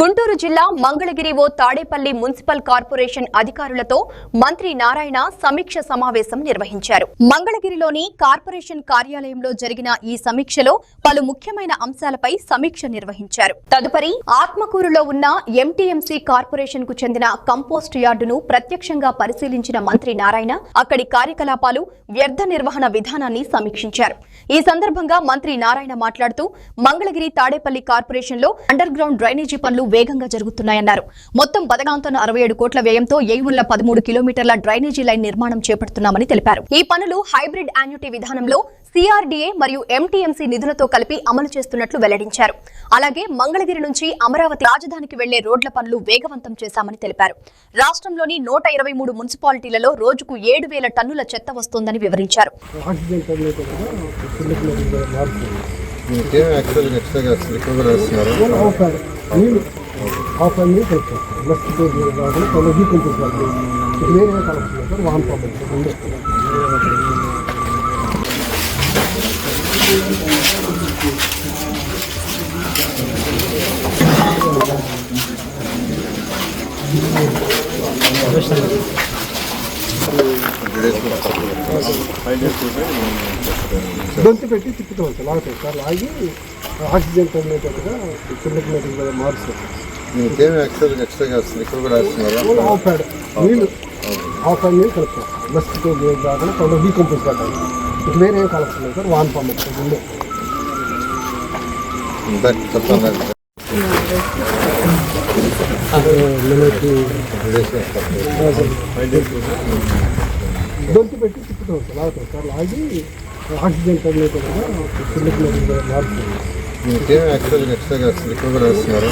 గుంటూరు జిల్లా మంగళగిరి ఓ Tadepalli municipal corporation అధికారులతో మంత్రి నారాయణ సమీక్ష సమావేశం నిర్వహించారు. మంగళగిరిలోని కార్పొరేషన్ కార్యాలయంలో జరిగిన ఈ సమీక్షలో పలు ముఖ్యమైన అంశాలపై సమీక్ష నిర్వహించారు. తదుపరి ఆత్మకూరులో ఉన్న ఎంటీఎంసీ కార్పొరేషన్కు చెందిన కంపోస్ట్ యార్డును ప్రత్యక్షంగా పరిశీలించిన మంత్రి నారాయణ అక్కడి కార్యకలాపాలు వ్యర్థ నిర్వహణ విధానాన్ని సమీక్షించారు. ఈ సందర్భంగా మంత్రి నారాయణ మాట్లాడుతూ మంగళగిరి తాడేపల్లి కార్పొరేషన్లో అండర్ గ్రౌండ్ డ్రైనేజీ పనులు వేగంగా జరుగుతున్నాయన్నారు. మొత్తం పదగాంతన అరవై ఏడు కోట్ల వ్యయంతో ఏవుళ్ళ పదమూడు కిలోమీటర్ల డ్రైనేజీ లైన్ నిర్మాణం చేపడుతున్నామని తెలిపారు. ఈ పనులు హైబ్రిడ్ యాన్యుటీ విధానంలో సిఆర్డీఏ మరియు ఎంటీఎంసీ నిధులతో కలిపి అమలు చేస్తున్నట్లు వెల్లడించారు. అలాగే మంగళగిరి నుంచి అమరావతి రాజధానికి వెళ్ళే రోడ్ల పనులు వేగవంతం చేశామని తెలిపారు. రాష్ట్రంలోని నూట ఇరవై మూడు మున్సిపాలిటీలలో రోజుకు ఏడు వేల టన్నుల చెత్త వస్తోందని వివరించారు. ఆక్సిజన్ ఆఫ్ ఆర్ నీళ్ళు ఆఫ్ ఆర్ నీళ్ళు కలుపుతారు నెక్స్ట్ కాకుండా కొన్ని వీకెంట్ వాళ్ళు ఇది వేరే కలుపుతున్నారు సార్ వాన్ పంపించారు ఉండే దొంతి పెట్టి తిప్పుతాం సార్ లాగుతాం సార్ లాగి ఆక్సిజన్ టర్మినేటర్ కూడా చిన్నపిల్లలు కూడా మారుస్తారు ఇంకేం యాక్చువల్గా ఎక్స్ట్రాగా వస్తుంది? ఎక్కువ కూడా వేస్తున్నారు ఆఫ్ ఆర్ నీళ్ళు ఆఫ్ ఆర్ నీళ్ళు కలుపుతాం. నెక్స్ట్ కాకుండా కొన్ని వీకెంట్ కావాలి ఇది వేరే కలుపుతున్నారు సార్ వాన్ చెప్తాను మనకి దొంతి పెట్టి తిప్పుతాం సార్ లాగుతాం. సార్ లాగి ఆక్సిజన్ టర్మినేటర్ కూడా చిన్నపిల్లలు యాక్చువల్గా ఎక్స్ట్రాగా నెక్స్ట్ వేరే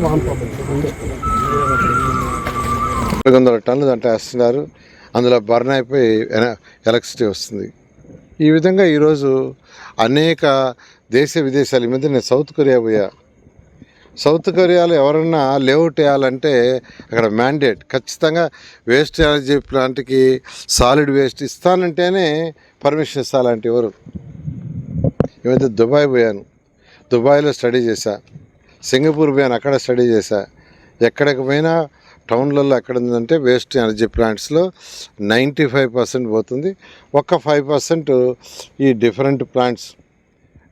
వాన్ ఉండే నాలుగు వందల టన్నులు దాంట్లో వేస్తున్నారు. అందులో బర్న్ అయిపోయి ఎన- ఎలక్ట్రిసిటీ వస్తుంది. ఈ విధంగా ఈరోజు అనేక దేశ విదేశాల మధ్య నేను సౌత్ కొరియా పోయా. సౌత్ కొరియాలో ఎవరన్నా లేఅవుట్ వేయాలంటే అక్కడ మ్యాండేట్. ఖచ్చితంగా వేస్ట్ ఎనర్జీ ప్లాంట్కి సాలిడ్ వేస్ట్ ఇస్తానంటేనే పర్మిషన్ ఇస్తాలంటే ఎవరు. ఈ దుబాయ్ పోయాను. దుబాయ్లో స్టడీ చేశా. సింగపూర్ పోయాను అక్కడ స్టడీ చేశా. ఎక్కడికి పోయినా టౌన్లలో ఎక్కడ ఉందంటే వేస్ట్ ఎనర్జీ ప్లాంట్స్లో నైంటీ ఫైవ్ పర్సెంట్ పోతుంది. ఒక్క ఫైవ్ పర్సెంట్ ఈ డిఫరెంట్ ప్లాంట్స్.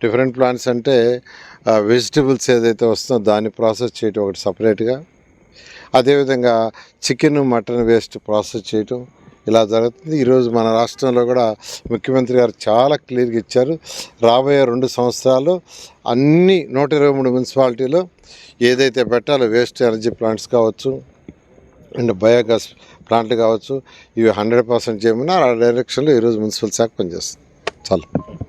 డిఫరెంట్ ప్లాంట్స్ అంటే వెజిటబుల్స్ ఏదైతే వస్తుందో దాన్ని ప్రాసెస్ చేయటం ఒకటి సపరేట్గా. అదేవిధంగా చికెన్ మటన్ వేస్ట్ ప్రాసెస్ చేయటం ఇలా జరుగుతుంది. ఈరోజు మన రాష్ట్రంలో కూడా ముఖ్యమంత్రి గారు చాలా క్లియర్గా ఇచ్చారు. రాబోయే రెండు సంవత్సరాలు అన్ని నూట ఇరవై మూడు మున్సిపాలిటీలో ఏదైతే పెట్టాలో వేస్ట్ ఎనర్జీ ప్లాంట్స్ కావచ్చు అండ్ బయోగ్యాస్ ప్లాంట్లు కావచ్చు ఇవి హండ్రెడ్ పర్సెంట్ చేయమని ఆ డైరెక్షన్లో ఈరోజు మున్సిపల్ శాఖ పనిచేస్తుంది. చాలు.